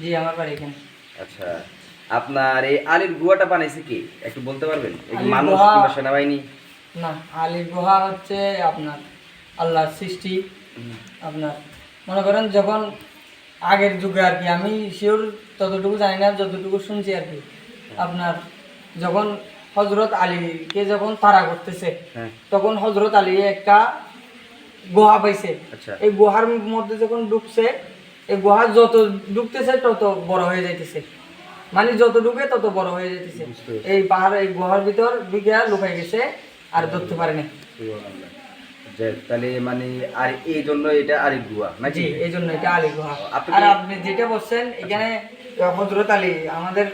জি আমার বাড়ি এখানে। আচ্ছা আপনার এই আলীর গুয়াটা বানাইছে কি? একটু বলতে পারবেন? মানুষ কিংবা সেনাবাহিনী? না আলী গুহা হচ্ছে আপনার আল্লাহর সৃষ্টি। আপনার মনে করেন যখন আগের যুগে আর কি আমি শিওর ততটুকু জানি না যতটুকু শুনছি আর কি আপনার যখন হজরত আলীকে যখন তারা করতেছে হ্যাঁ। তখন হজরত আলী একটা গুহা পাইছে। আচ্ছা। এই গুহার মধ্যে যখন ঢুকছে এই গুহা যত ঢুকতেছে তত বড় হয়ে যাইতেছে। মানে যত ডুবে তত বড় হয়ে যাইতেছে। এই পাহাড় এই গুহার ভিতর ঢুকে লুকাই গেছে আর ধরতে পারেনি তাহলে মানে আর এই জন্য এটা আলীর গুয়া নাকি? জি এই জন্য এটা আলী গুহা। আর আপনি যেটা বলছেন এখানে হজরত আলী আমাদের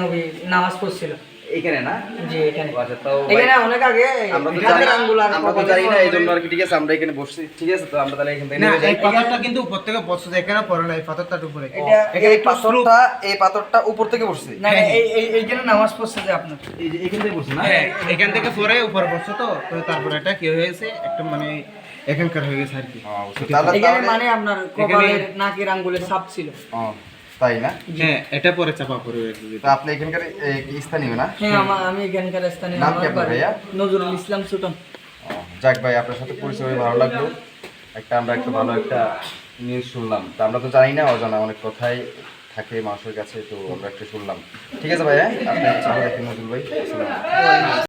নবী নামাজ পড়ছিল। এইখানে না? জি এখানে। আচ্ছা, তাও এখানে অনেক আগে আমরা তো জানি না আঙ্গুল আর আমরা তো জানি না এই আর কি ঠিক আছে আমরা এখানে বসছি ঠিক আছে তো আমরা তাহলে এখান থেকে না যাই। এই পাথরটা কিন্তু উপর থেকে পড়ছে এখানে পড়ে না এই পাথরটার উপরে। এটা এই পাথরটা এই পাথরটা উপর থেকে পড়ছে না না, এই এই এইখানে নামাজ পড়ছে যে আপনার। এই যে এখান থেকে পড়ছে না? হ্যাঁ এখান থেকে পরে উপরে পড়ছে তো তো তারপরে এটা কি হয়েছে একটা মানে এখানকার হয়ে গেছে আর কি। এখানে মানে আপনার কপালের নাকের আঙ্গুলের ছাপ ছিল। তাই না? হ্যাঁ এটা পরে চাপা পড়ে গেছে তো আপনি এখানকার স্থানীয় না? হ্যাঁ আমি এখানকার স্থানে নাম কি আপনার ভাইয়া? নজরুল ইসলাম সুটন। যাক ভাই আপনার সাথে পরিচয় হয়ে ভালো লাগল। একটা আমরা একটা ভালো একটা নিউজ শুনলাম। তো আমরা তো জানি না অজানা অনেক কথাই থাকে মানুষের কাছে তো আমরা একটা শুনলাম। ঠিক আছে ভাই হ্যাঁ আপনি ভালো থাকেন নজরুল ভাই।